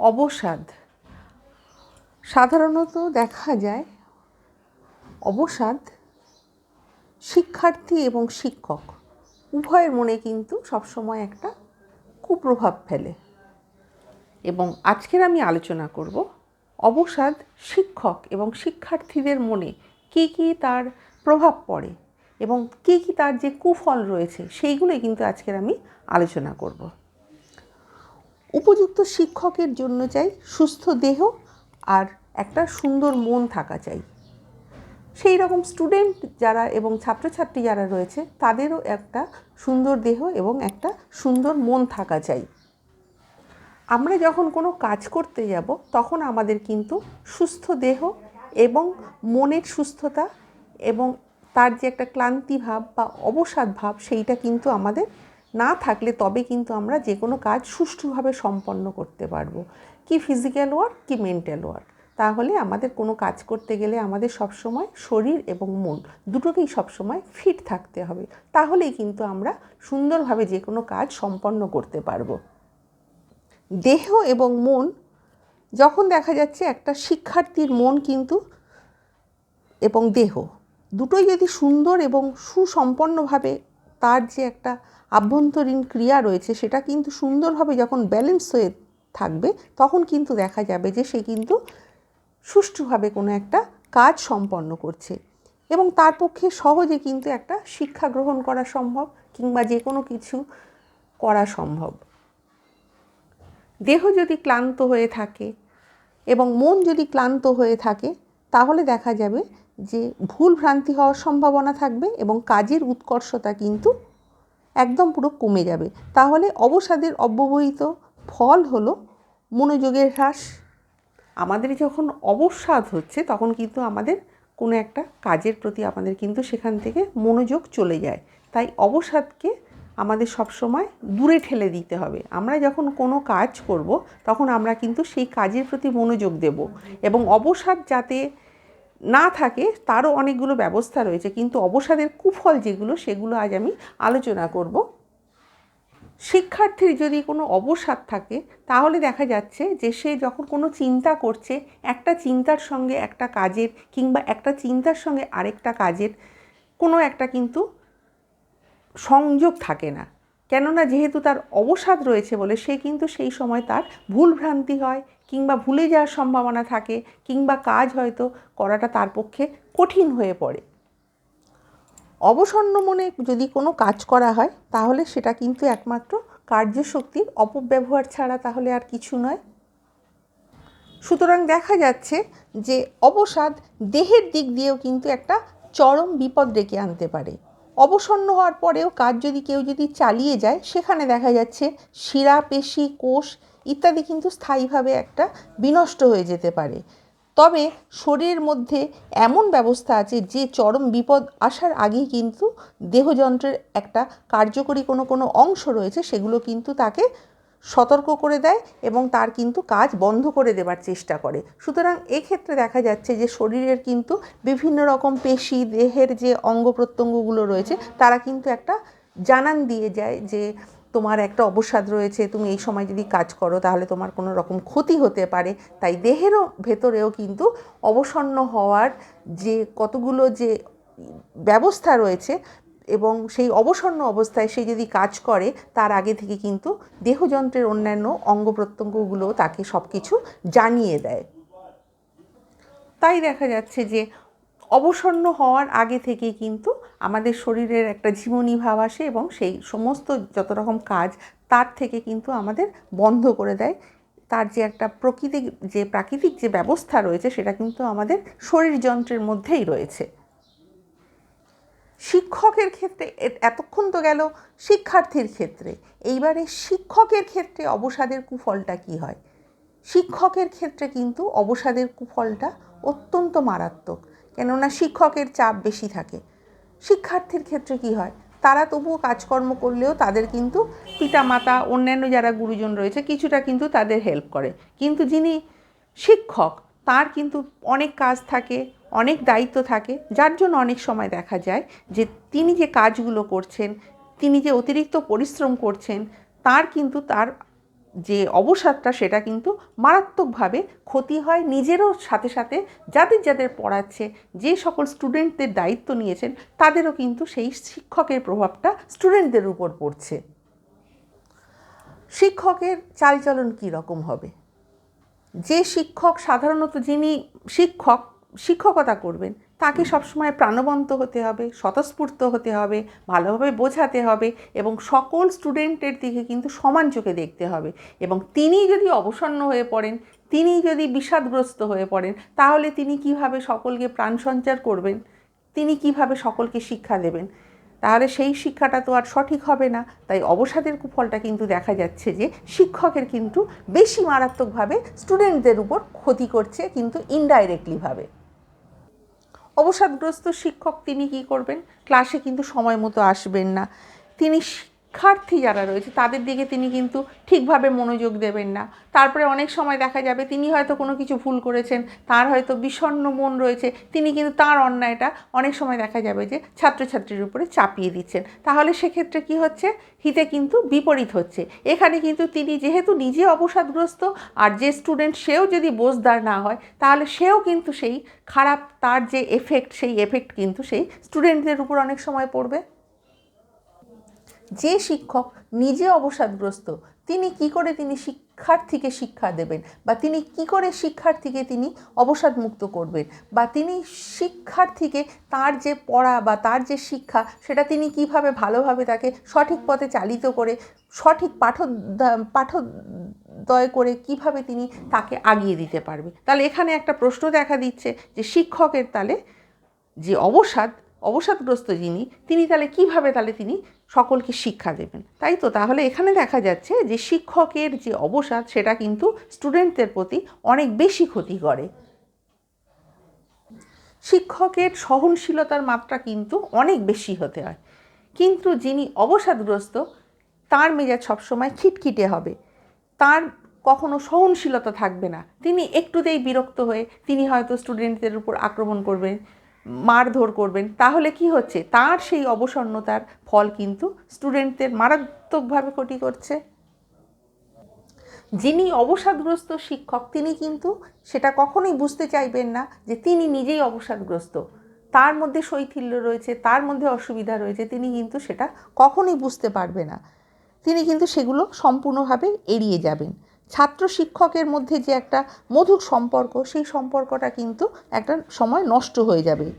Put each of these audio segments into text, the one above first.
অবসাদ। সাধারণত দেখা যায় অবসাদ শিক্ষার্থী এবং শিক্ষক। উভয়ের মনে কিন্তু সবসময় একটা কুপ্রভাব ফেলে। এবং আজকের আমি আলোচনা করব অবসাদ শিক্ষক এবং শিক্ষার্থীদের মনে কী কী তার প্রভাব পড়ে এবং কী কী তার যে কুফল রয়েছে, সেইগুলোই কিন্তু আজকের আমি আলোচনা করব। উপযুক্ত শিক্ষকের জন্য চাই সুস্থ দেহ আর একটা সুন্দর মন থাকা চাই। সেই রকম স্টুডেন্ট যারা এবং ছাত্রছাত্রী যারা রয়েছে, তাদেরও একটা সুন্দর দেহ এবং একটা সুন্দর মন থাকা চাই। আমরা যখন কোনো কাজ করতে যাব, তখন আমাদের কিন্তু সুস্থ দেহ এবং মনের সুস্থতা এবং তার যে একটা ক্লান্তি ভাব বা অবসাদ ভাব, সেইটা কিন্তু আমাদের না থাকলে তবে কিন্তু আমরা যে কোনো কাজ সুষ্ঠুভাবে সম্পন্ন করতে পারব। কি ফিজিক্যাল ওয়ার্ক কি মেন্টাল ওয়ার্ক তাহলে আমাদের কোনো কাজ করতে গেলে আমাদের সবসময় শরীর এবং মন দুটোকেই সবসময় ফিট থাকতে হবে। তাহলেই কিন্তু আমরা সুন্দরভাবে যে কোনো কাজ সম্পন্ন করতে পারব। দেহ এবং মন, যখন দেখা যাচ্ছে একটা শিক্ষার্থীর মন কিন্তু এবং দেহ, দুটোই যদি সুন্দর এবং সুসম্পন্নভাবে তার যে একটা আভ্যন্তরীণ ক্রিয়া রয়েছে, সেটা কিন্তু সুন্দরভাবে যখন ব্যালেন্স হয়ে থাকবে, তখন কিন্তু দেখা যাবে যে সে কিন্তু সুষ্ঠুভাবে কোনো একটা কাজ সম্পন্ন করছে। এবং তার পক্ষে সহজে কিন্তু একটা শিক্ষা গ্রহণ করা সম্ভব, কিংবা যে কোনো কিছু করা সম্ভব। দেহ যদি ক্লান্ত হয়ে থাকে এবং মন যদি ক্লান্ত হয়ে থাকে, তাহলে দেখা যাবে যে ভুল ভ্রান্তি হওয়ার সম্ভাবনা থাকবে এবং কাজের উৎকর্ষতা কিন্তু একদম পুরো কমে যাবে। তাহলে অবসাদের অব্যবহিত ফল হলো মনোযোগের হ্রাস। আমাদের যখন অবসাদ হচ্ছে, তখন কিন্তু আমাদের কোনো একটা কাজের প্রতি আমাদের কিন্তু সেখান থেকে মনোযোগ চলে যায়। তাই অবসাদকে আমাদের সবসময় দূরে ঠেলে দিতে হবে। আমরা যখন কোনো কাজ করব, তখন আমরা কিন্তু সেই কাজের প্রতি মনোযোগ দেব। এবং অবসাদ যাতে না থাকে, তারও অনেকগুলো ব্যবস্থা রয়েছে। কিন্তু অবসাদের কুফল যেগুলো, সেগুলো আজ আমি আলোচনা করব। শিক্ষার্থীর যদি কোনো অবসাদ থাকে, তাহলে দেখা যাচ্ছে যে সে যখন কোনো চিন্তা করছে, একটা চিন্তার সঙ্গে একটা কাজের কিংবা একটা চিন্তার সঙ্গে আরেকটা কাজের, কোনো একটা কিন্তু সংযোগ থাকে না। কেননা যেহেতু তার অবসাদ রয়েছে বলে, সে কিন্তু সেই সময় তার ভুল ভ্রান্তি হয় কিংবা ভুলে যাওয়ার সম্ভাবনা থাকে কিংবা কাজ হয়তো করাটা তার পক্ষে কঠিন হয়ে পড়ে। অবসন্ন মনে যদি কোনো কাজ করা হয়, তাহলে সেটা কিন্তু একমাত্র কার্যশক্তির অপব্যবহার ছাড়া তাহলে আর কিছু নয়। সুতরাং দেখা যাচ্ছে যে অবসাদ দেহের দিক দিয়েও কিন্তু একটা চরম বিপদ ডেকে আনতে পারে। অবসন্ন হওয়ার পরেও কাজ যদি কেউ যদি চালিয়ে যায়, সেখানে দেখা যাচ্ছে শিরা, পেশি, কোষ ইত্যাদি কিন্তু স্থায়ীভাবে একটা বিনষ্ট হয়ে যেতে পারে। তবে শরীরের মধ্যে এমন ব্যবস্থা আছে যে চরম বিপদ আসার আগেই কিন্তু দেহযন্ত্রের একটা কার্যকরী কোনো কোনো অংশ রয়েছে, সেগুলো কিন্তু তাকে সতর্ক করে দেয় এবং তার কিন্তু কাজ বন্ধ করে দেবার চেষ্টা করে। সুতরাং এক্ষেত্রে দেখা যাচ্ছে যে শরীরের কিন্তু বিভিন্ন রকম পেশি, দেহের যে অঙ্গ প্রত্যঙ্গগুলো রয়েছে, তারা কিন্তু একটা জানান দিয়ে যায় যে তোমার একটা অবসাদ রয়েছে, তুমি এই সময় যদি কাজ করো তাহলে তোমার কোনো রকম ক্ষতি হতে পারে। তাই দেহেরও, ভেতরেও কিন্তু অবসন্ন হওয়ার যে কতগুলো যে ব্যবস্থা রয়েছে এবং সেই অবসন্ন অবস্থায় সে যদি কাজ করে, তার আগে থেকে কিন্তু দেহযন্ত্রের অন্যান্য অঙ্গ প্রত্যঙ্গগুলো তাকে সব কিছু জানিয়ে দেয়। তাই দেখা যাচ্ছে যে অবসন্ন হওয়ার আগে থেকেই কিন্তু আমাদের শরীরের একটা জীবনী ভাব আসে এবং সেই সমস্ত যত রকম কাজ তার থেকে কিন্তু আমাদের বন্ধ করে দেয়। তার যে একটা প্রকৃতিক, যে প্রাকৃতিক যে ব্যবস্থা রয়েছে সেটা কিন্তু আমাদের শরীর যন্ত্রের মধ্যেই রয়েছে। শিক্ষকের ক্ষেত্রে এতক্ষণ তো গেল শিক্ষার্থীর ক্ষেত্রে। এইবারে শিক্ষকের ক্ষেত্রে অবসাদের কুফলটা কি হয়? শিক্ষকের ক্ষেত্রে কিন্তু অবসাদের কুফলটা অত্যন্ত মারাত্মক। কেননা শিক্ষকের চাপ বেশি থাকে। শিক্ষার্থীর ক্ষেত্রে কি হয়? তারা তবুও কাজকর্ম করলেও তাদের কিন্তু পিতামাতা, অন্যান্য যারা গুরুজন রয়েছে, কিছুটা কিন্তু তাদের হেল্প করে। কিন্তু যিনি শিক্ষক, তার কিন্তু অনেক কাজ থাকে, অনেক দায়িত্ব থাকে। যার জন্য অনেক সময় দেখা যায় যে তিনি যে কাজগুলো করছেন, তিনি যে অতিরিক্ত পরিশ্রম করছেন, তার কিন্তু তার যে অবসাদটা সেটা কিন্তু মারাত্মকভাবে ক্ষতি হয় নিজেরও সাথে সাথে যাদের যাদের পড়াচ্ছে, যে সকল স্টুডেন্টদের দায়িত্ব নিয়েছেন, তাদেরও কিন্তু সেই শিক্ষকের প্রভাবটা স্টুডেন্টদের উপর পড়ছে। শিক্ষকের চালচলন কী রকম হবে? যে শিক্ষক সাধারণত যিনি শিক্ষক শিক্ষকতা করবেন তাকে সবসময় প্রাণবন্ত হতে হবে স্বতঃস্ফূর্ত হতে হবে ভালোভাবে বোঝাতে হবে এবং সকল স্টুডেন্টের দিকে কিন্তু সমান চোখে দেখতে হবে এবং তিনি যদি অবসন্ন হয়ে পড়েন তিনি যদি বিষাদগ্রস্ত হয়ে পড়েন তাহলে তিনি কীভাবে সকলকে প্রাণ সঞ্চার করবেন? তিনি কীভাবে সকলকে শিক্ষা দেবেন? তাহলে সেই শিক্ষাটা তো আর সঠিক হবে না তাই অবসাদের কুফলটা কিন্তু দেখা যাচ্ছে যে শিক্ষকের কিন্তু বেশি মারাত্মকভাবে স্টুডেন্টদের উপর ক্ষতি করছে কিন্তু ইনডাইরেক্টলিভাবে অবসাদগ্রস্ত শিক্ষক তিনি কি করবেন? ক্লাসে কিন্তু সময় মতো আসবেন না। তিনি শিক্ষার্থী যারা রয়েছে, তাদের দিকে তিনি কিন্তু ঠিকভাবে মনোযোগ দেবেন না। তারপরে অনেক সময় দেখা যাবে তিনি হয়তো কোনো কিছু ভুল করেছেন, তার হয়তো বিষণ্ণ মন রয়েছে, তিনি কিন্তু তার অন্যায়টা অনেক সময় দেখা যাবে যে ছাত্রছাত্রীর উপরে চাপিয়ে দিচ্ছেন। তাহলে সেক্ষেত্রে কি হচ্ছে? হিতে কিন্তু বিপরীত হচ্ছে। এখানে কিন্তু তিনি যেহেতু নিজে অবসাদগ্রস্ত আর যে স্টুডেন্ট সেও যদি বোঝদার না হয়, তাহলে সেও কিন্তু সেই খারাপ, তার যে এফেক্ট সেই এফেক্ট কিন্তু সেই স্টুডেন্টদের উপর অনেক সময় পড়বে। যে শিক্ষক নিজে অবসাদগ্রস্ত, তিনি কি করে তিনি শিক্ষার্থীকে শিক্ষা দেবেন? বা তিনি কি করে শিক্ষার্থীকে তিনি অবসাদমুক্ত করবেন? বা তিনি শিক্ষার্থীকে তার যে পড়া বা তার যে শিক্ষা, সেটা তিনি কীভাবে ভালোভাবে তাকে সঠিক পথে চালিত করে, সঠিক পাঠ পাঠোদয় করে কীভাবে তিনি তাকে আগিয়ে দিতে পারবে? তাহলে এখানে একটা প্রশ্ন দেখা দিচ্ছে যে শিক্ষকের তাহলে যে অবসাদ অবসাদগ্রস্ত যিনি, তিনি তাহলে কীভাবে তাহলে তিনি সকলকে শিক্ষা দেবেন? তাই তো? তাহলে এখানে দেখা যাচ্ছে যে শিক্ষকের যে অবসাদ, সেটা কিন্তু স্টুডেন্টদের প্রতি অনেক বেশি ক্ষতি করে। শিক্ষকের সহনশীলতার মাত্রা কিন্তু অনেক বেশি হতে হয়। কিন্তু যিনি অবসাদগ্রস্ত, তার মেজাজ সবসময় খিটখিটে হবে। তার কখনো সহনশীলতা থাকবে না। তিনি একটুতেই বিরক্ত হয়ে, তিনি হয়তো স্টুডেন্টদের উপর আক্রমণ করবেন। মারধর করবেন, তাহলে কি হচ্ছে? তার সেই অবসন্নতার ফল কিন্তু স্টুডেন্টদের মারাত্মকভাবে ক্ষতি করছে। যিনি অবসাদগ্রস্ত শিক্ষক, তিনি কিন্তু সেটা কখনোই বুঝতে চাইবেন না যে তিনি নিজেই অবসাদগ্রস্ত। তার মধ্যে শৈথিল্য রয়েছে, তার মধ্যে অসুবিধা রয়েছে, তিনি কিন্তু সেটা কখনোই বুঝতে পারবে না। তিনি কিন্তু সেগুলো সম্পূর্ণভাবে এড়িয়ে যাবেন। ছাত্র শিক্ষকের মধ্যে যে একটা মধুর সম্পর্ক, সেই সম্পর্কটা কিন্তু একটা সময় নষ্ট হয়ে যাবে।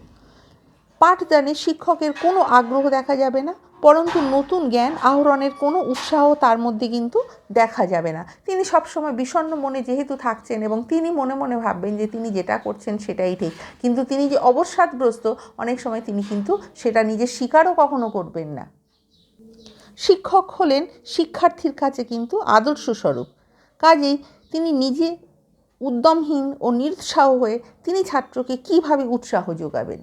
পাঠদানে শিক্ষকের কোনো আগ্রহ দেখা যাবে না, পরন্তু নতুন জ্ঞান আহরণের কোনো উৎসাহ তার মধ্যে কিন্তু দেখা যাবে না। তিনি সবসময় বিষণ্ণ মনে যেহেতু থাকছেন এবং তিনি মনে মনে ভাববেন যে তিনি যেটা করছেন সেটাই ঠিক। কিন্তু তিনি যে অবসাদগ্রস্ত, অনেক সময় তিনি কিন্তু সেটা নিজের স্বীকারও কখনো করবেন না। শিক্ষক হলেন শিক্ষার্থীর কাছে কিন্তু আদর্শ স্বরূপ। কাজেই তিনি নিজে উদ্যমহীন ও নিরুৎসাহ হয়ে তিনি ছাত্রকে কীভাবে উৎসাহ যোগাবেন?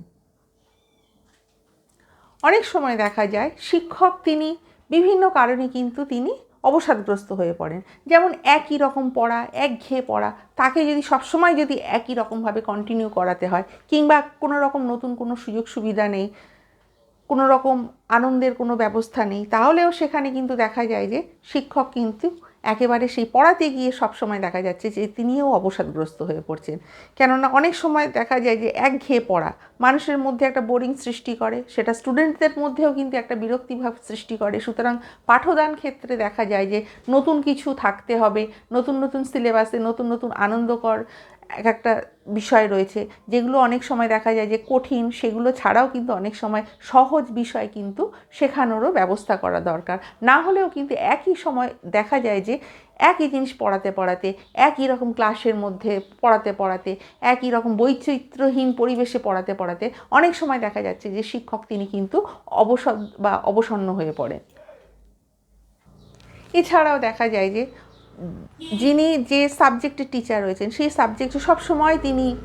অনেক সময় দেখা যায় শিক্ষক তিনি বিভিন্ন কারণে কিন্তু তিনি অবসাদগ্রস্ত হয়ে পড়েন। যেমন একই রকম পড়া, একঘেয়ে পড়া, তাকে যদি সবসময় যদি একই রকমভাবে কন্টিনিউ করাতে হয়, কিংবা কোনো রকম নতুন কোনো সুযোগ সুবিধা নেই, কোনো রকম আনন্দের কোনো ব্যবস্থা নেই, তাহলেও সেখানে কিন্তু দেখা যায় যে শিক্ষক কিন্তু একেবারে সেই পড়াতে গিয়ে সব সময় দেখা যাচ্ছে যে তিনিও অবসাদগ্রস্ত হয়ে পড়ছেন। কেননা অনেক সময় দেখা যায় যে একঘেয়ে পড়া মানুষের মধ্যে একটা বোরিং সৃষ্টি করে, সেটা স্টুডেন্টদের মধ্যেও কিন্তু একটা বিরক্তিভাব সৃষ্টি করে। সুতরাং পাঠদান ক্ষেত্রে দেখা যায় যে নতুন কিছু থাকতে হবে, নতুন নতুন সিলেবাসে নতুন নতুন আনন্দকর এক একটা বিষয় রয়েছে, যেগুলো অনেক সময় দেখা যায় যে কঠিন, সেগুলো ছাড়াও কিন্তু অনেক সময় সহজ বিষয় কিন্তু শেখানোরও ব্যবস্থা করা দরকার। না হলেও কিন্তু একই সময় দেখা যায় যে একই জিনিস পড়াতে পড়াতে, একই রকম ক্লাসের মধ্যে পড়াতে পড়াতে, একই রকম বৈচিত্র্যহীন পরিবেশে পড়াতে পড়াতে অনেক সময় দেখা যাচ্ছে যে শিক্ষক তিনি কিন্তু অবসর বা অবসন্ন হয়ে পড়ে এছাড়াও দেখা যায় যে যিনি যে সাবজেক্টে টিচার রয়েছেন, সেই সাবজেক্টে সবসময় তিনি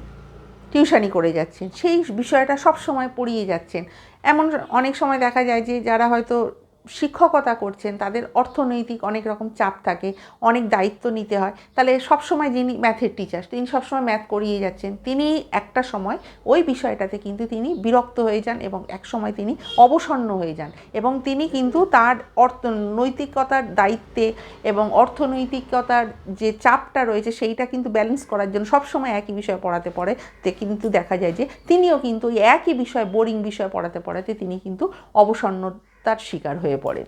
টিউশানি করে যাচ্ছেন। সেই বিষয়টা সব সময় পড়িয়ে যাচ্ছেন। এমন অনেক সময় দেখা যায় যে, যারা হয়তো শিক্ষকতা করছেন, তাদের অর্থনৈতিক অনেক রকম চাপ থাকে, অনেক দায়িত্ব নিতে হয়। তাহলে সবসময় যিনি ম্যাথের টিচার তিনি সবসময় ম্যাথ করিয়ে যাচ্ছেন। তিনি একটা সময় ওই বিষয়টাতে কিন্তু তিনি বিরক্ত হয়ে যান এবং এক সময় তিনি অবসন্ন হয়ে যান এবং তিনি কিন্তু তার অর্থ নৈতিকতার দায়িত্বে এবং অর্থনৈতিকতার যে চাপটা রয়েছে সেইটা কিন্তু ব্যালেন্স করার জন্য সবসময় একই বিষয় পড়াতে পড়ে। তে কিন্তু দেখা যায় যে তিনিও কিন্তু ওই একই বিষয় বোরিং বিষয় পড়াতে পড়াতে তিনি কিন্তু অবসন্নতার শিকার হয়ে পড়েন।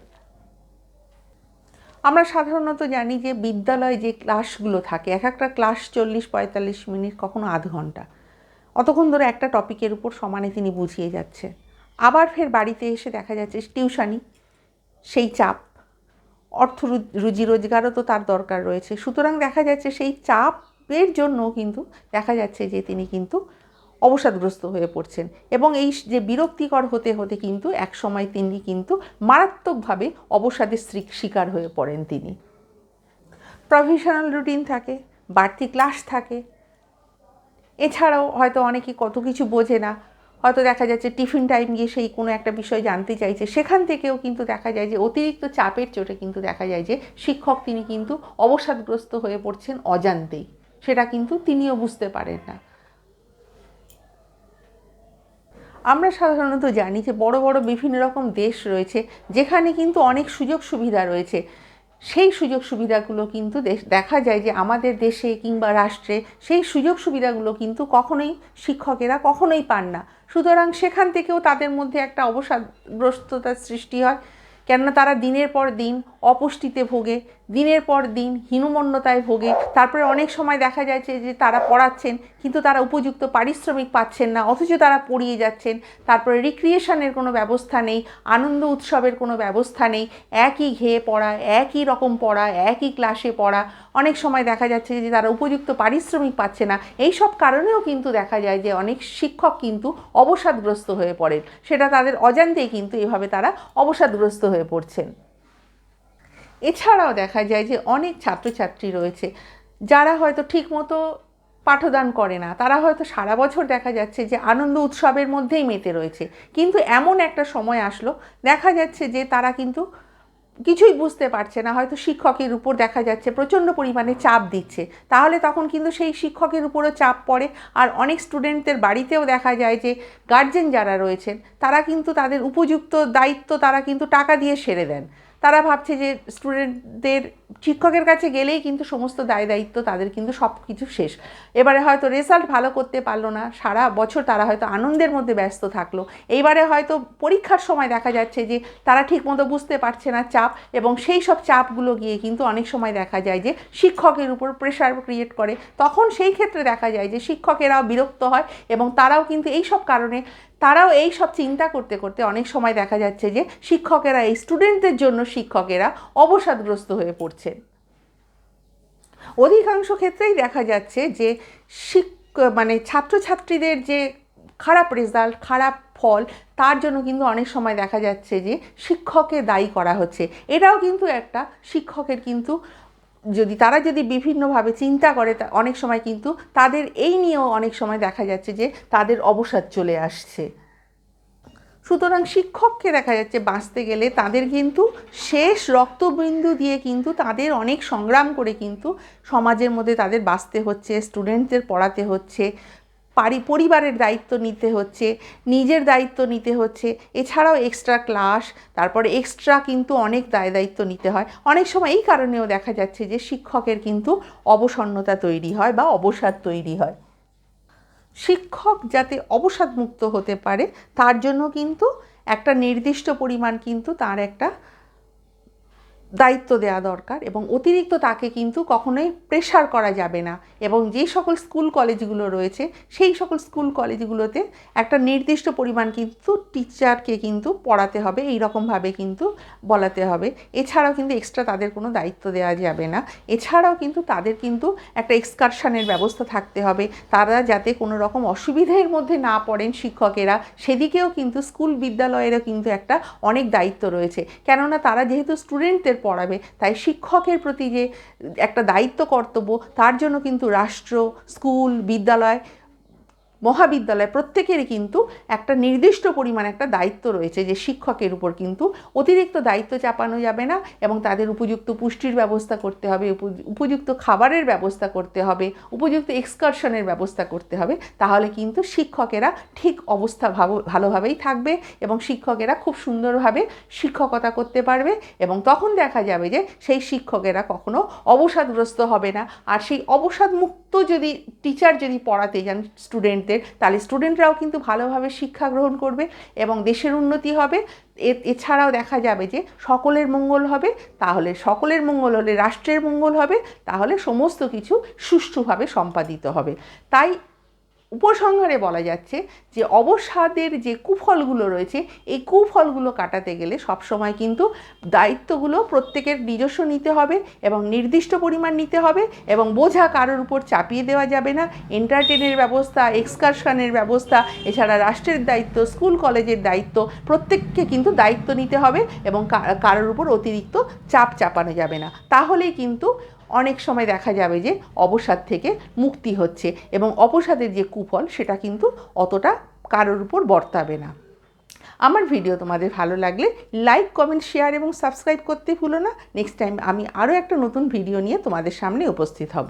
আমরা সাধারণত জানি যে বিদ্যালয়ে যে ক্লাসগুলো থাকে, এক একটা ক্লাস চল্লিশ, পঁয়তাল্লিশ মিনিট, কখনো আধ ঘণ্টা। অতক্ষণ ধরে একটা টপিকের উপর সমানে তিনি বুঝিয়ে যাচ্ছে আবার ফের বাড়িতে এসে দেখা যাচ্ছে টিউশানি, সেই চাপ। অর্থ রুজি রোজগারও তো তার দরকার রয়েছে। সুতরাং দেখা যাচ্ছে সেই চাপের জন্য কিন্তু দেখা যাচ্ছে যে তিনি কিন্তু অবসাদগ্রস্ত হয়ে পড়ছেন। এবং এই যে বিরক্তিকর হতে হতে কিন্তু এক সময় তিনি কিন্তু মারাত্মকভাবে অবসাদের শিকার হয়ে পড়েন তিনি। প্রফেশনাল রুটিন থাকে, বাড়তি ক্লাস থাকে। এছাড়াও হয়তো অনেকে কত কিছু বোঝে না। হয়তো দেখা যাচ্ছে টিফিন টাইম গিয়ে সেই কোনো একটা বিষয় জানতে চাইছে। সেখান থেকেও কিন্তু দেখা যায় যে, অতিরিক্ত চাপের চোটে কিন্তু দেখা যায় যে, শিক্ষক তিনি কিন্তু অবসাদগ্রস্ত হয়ে পড়ছেন অজান্তেই। সেটা কিন্তু তিনিও বুঝতে পারেন না। আমরা সাধারণত জানি যে বড় বড় বিভিন্ন রকম দেশ রয়েছে, যেখানে কিন্তু অনেক সুযোগ সুবিধা রয়েছে। সেই সুযোগ সুবিধাগুলো কিন্তু দেখা যায় যে আমাদের দেশে কিংবা রাষ্ট্রে সেই সুযোগ সুবিধাগুলো কিন্তু কখনোই শিক্ষকেরা কখনোই পান না। সুতরাং সেখান থেকেও তাদের মধ্যে একটা অবসাদগ্রস্ততার সৃষ্টি হয়। কেননা তারা দিনের পর দিন অপুষ্টিতে ভোগে দিনের পর দিন হীনমন্যতায় ভোগে। তারপরে অনেক সময় দেখা যাচ্ছে যে তারা পড়াচ্ছেন, কিন্তু তারা উপযুক্ত পারিশ্রমিক পাচ্ছেন না, অথচ তারা পড়িয়ে যাচ্ছেন। তারপরে রিক্রিয়েশনের কোনো ব্যবস্থা নেই, আনন্দ উৎসবের কোনো ব্যবস্থা নেই। একই ঘেয়ে পড়া, একই রকম পড়া, একই ক্লাসে পড়া। অনেক সময় দেখা যাচ্ছে যে তারা উপযুক্ত পারিশ্রমিক পাচ্ছে না। এই সব কারণেও কিন্তু দেখা যায় যে অনেক শিক্ষক কিন্তু অবসাদগ্রস্ত হয়ে পড়েন। সেটা তাদের অজান্তেই কিন্তু এভাবে তারা অবসাদগ্রস্ত হয়ে পড়ছেন। এছাড়াও দেখা যায় যে অনেক ছাত্রছাত্রী রয়েছে, যারা হয়তো ঠিকমতো পাঠদান করে না, তারা হয়তো সারা বছর দেখা যাচ্ছে যে আনন্দ উৎসবের মধ্যেই মেতে রয়েছে। কিন্তু এমন একটা সময় আসলো, দেখা যাচ্ছে যে তারা কিন্তু কিছুই বুঝতে পারছে না, হয়তো শিক্ষকের উপর দেখা যাচ্ছে প্রচণ্ড পরিমাণে চাপ দিচ্ছে। তাহলে তখন কিন্তু সেই শিক্ষকের উপরও চাপ পড়ে, আর অনেক স্টুডেন্টদের বাড়িতেও দেখা যায় যে গার্জেন যারা রয়েছেন, তারা কিন্তু তাদের উপযুক্ত দায়িত্ব তারা কিন্তু টাকা দিয়ে সেরে দেন। তারা ভাবছে যে স্টুডেন্টদের শিক্ষকের কাছে গেলেই কিন্তু সমস্ত দায় দায়িত্ব তাদের কিন্তু সব কিছু শেষ। এবারে হয়তো রেজাল্ট ভালো করতে পারল না, সারা বছর তারা হয়তো আনন্দের মধ্যে ব্যস্ত থাকল। এইবারে হয়তো পরীক্ষার সময় দেখা যাচ্ছে যে তারা ঠিকমতো বুঝতে পারছে না চাপ এবং সেই সব চাপগুলো গিয়ে কিন্তু অনেক সময় দেখা যায় যে শিক্ষকের উপর প্রেশার ক্রিয়েট করে। তখন সেই ক্ষেত্রে দেখা যায় যে শিক্ষকেরাও বিরক্ত হয় এবং তারাও কিন্তু এই সব কারণে, তারাও এই সব চিন্তা করতে করতে অনেক সময় দেখা যাচ্ছে যে শিক্ষকেরা, এই স্টুডেন্টদের জন্য শিক্ষকেরা অবসাদগ্রস্ত হয়ে পড়ছেন অধিকাংশ ক্ষেত্রেই দেখা যাচ্ছে যে শিক মানে ছাত্রছাত্রীদের যে খারাপ রেজাল্ট খারাপ ফল, তার জন্য কিন্তু অনেক সময় দেখা যাচ্ছে যে শিক্ষককে দায়ী করা হচ্ছে। এটাও কিন্তু একটা শিক্ষকের কিন্তু যদি তারা যদি বিভিন্নভাবে চিন্তা করে অনেক সময় কিন্তু তাদের এই নিয়েও অনেক সময় দেখা যাচ্ছে যে তাদের অবসাদ চলে আসছে। সুতরাং শিক্ষককে দেখা যাচ্ছে বাঁচতে গেলে তাদের কিন্তু শেষ রক্তবিন্দু দিয়ে কিন্তু তাদের অনেক সংগ্রাম করে কিন্তু সমাজের মধ্যে তাদের বাঁচতে হচ্ছে স্টুডেন্টদের পড়াতে হচ্ছে, পারি, পরিবারের দায়িত্ব নিতে হচ্ছে, নিজের দায়িত্ব নিতে হচ্ছে, এছাড়াও এক্সট্রা ক্লাস তারপরে এক্সট্রা কিন্তু অনেক দায়, দায়িত্ব নিতে হয়। অনেক সময় এই কারণেও দেখা যাচ্ছে যে শিক্ষকের কিন্তু অবসন্নতা তৈরি হয় বা অবসাদ তৈরি হয়। শিক্ষক যাতে অবসাদমুক্ত হতে পারে তার জন্য কিন্তু একটা নির্দিষ্ট পরিমাণ কিন্তু তার একটা দায়িত্ব দেওয়া দরকার এবং অতিরিক্ত তাকে কিন্তু কখনোই প্রেশার করা যাবে না এবং যে সকল স্কুল কলেজগুলো রয়েছে, সেই সকল স্কুল কলেজগুলোতে একটা নির্দিষ্ট পরিমাণ কিন্তু টিচারকে কিন্তু পড়াতে হবে এই রকমভাবে কিন্তু বলাতে হবে। এছাড়াও কিন্তু এক্সট্রা তাদের কোনো দায়িত্ব দেওয়া যাবে না। এছাড়াও কিন্তু তাদের কিন্তু একটা এক্সকারশানের ব্যবস্থা থাকতে হবে। তারা যাতে কোনো রকম অসুবিধের মধ্যে না পড়েন শিক্ষকেরা, সেদিকেও কিন্তু স্কুল বিদ্যালয়েরও কিন্তু একটা অনেক দায়িত্ব রয়েছে। কেননা তারা যেহেতু স্টুডেন্টদের পড়াবে। তাই শিক্ষকের প্রতি যে একটা দায়িত্ব কর্তব্য তার জন্য কিন্তু রাষ্ট্র স্কুল বিদ্যালয় মহাবিদ্যালয় প্রত্যেকেরই কিন্তু একটা নির্দিষ্ট পরিমাণ একটা দায়িত্ব রয়েছে যে শিক্ষকের উপর কিন্তু অতিরিক্ত দায়িত্ব চাপানো যাবে না এবং তাদের উপযুক্ত পুষ্টির ব্যবস্থা করতে হবে, উপ- উপযুক্ত খাবারের ব্যবস্থা করতে হবে, উপযুক্ত এক্সকারশনের ব্যবস্থা করতে হবে, তাহলে কিন্তু শিক্ষকেরা ঠিক অবস্থা ভালো ভালোভাবেই থাকবে এবং শিক্ষকেরা খুব সুন্দরভাবে শিক্ষকতা করতে পারবে এবং তখন দেখা যাবে যে সেই শিক্ষকেরা কখনো অবসাদগ্রস্ত হবে না। আর সেই অবসাদমুক্ত যদি টিচার যদি পড়াতে যান স্টুডেন্টদের তাহলে স্টুডেন্টরাও কিন্তু ভালোভাবে শিক্ষা গ্রহণ করবে এবং দেশের উন্নতি হবে। এছাড়াও দেখা যাবে যে সকলের মঙ্গল হবে, তাহলে সকলের মঙ্গল হলে রাষ্ট্রের মঙ্গল হবে, তাহলে সমস্ত কিছু সুষ্ঠুভাবে সম্পাদিত হবে। তাই উপসংহারে বলা যাচ্ছে যে অবসাদের যে কুফলগুলো রয়েছে, এই কুফলগুলো কাটাতে গেলে সবসময় কিন্তু দায়িত্বগুলো প্রত্যেকের নিজস্ব নিতে হবে এবং নির্দিষ্ট পরিমাণ নিতে হবে এবং বোঝা কারোর উপর চাপিয়ে দেওয়া যাবে না। এন্টারটেনের ব্যবস্থা এক্সকারশনের ব্যবস্থা, এছাড়া রাষ্ট্রের দায়িত্ব স্কুল কলেজের দায়িত্ব, প্রত্যেককে কিন্তু দায়িত্ব নিতে হবে এবং কারোর উপর অতিরিক্ত চাপ চাপানো যাবে না। তাহলেই কিন্তু অনেক সময় দেখা যাবে যে অবসাদ থেকে মুক্তি হচ্ছে এবং অবসাদের যে কুফল, সেটা কিন্তু অতটা কারোর উপর বর্তাবে না। আমার ভিডিও তোমাদের ভালো লাগলে লাইক কমেন্ট শেয়ার এবং সাবস্ক্রাইব করতে ভুলো না। নেক্সট টাইম আমি আরও একটা নতুন ভিডিও নিয়ে তোমাদের সামনে উপস্থিত হব।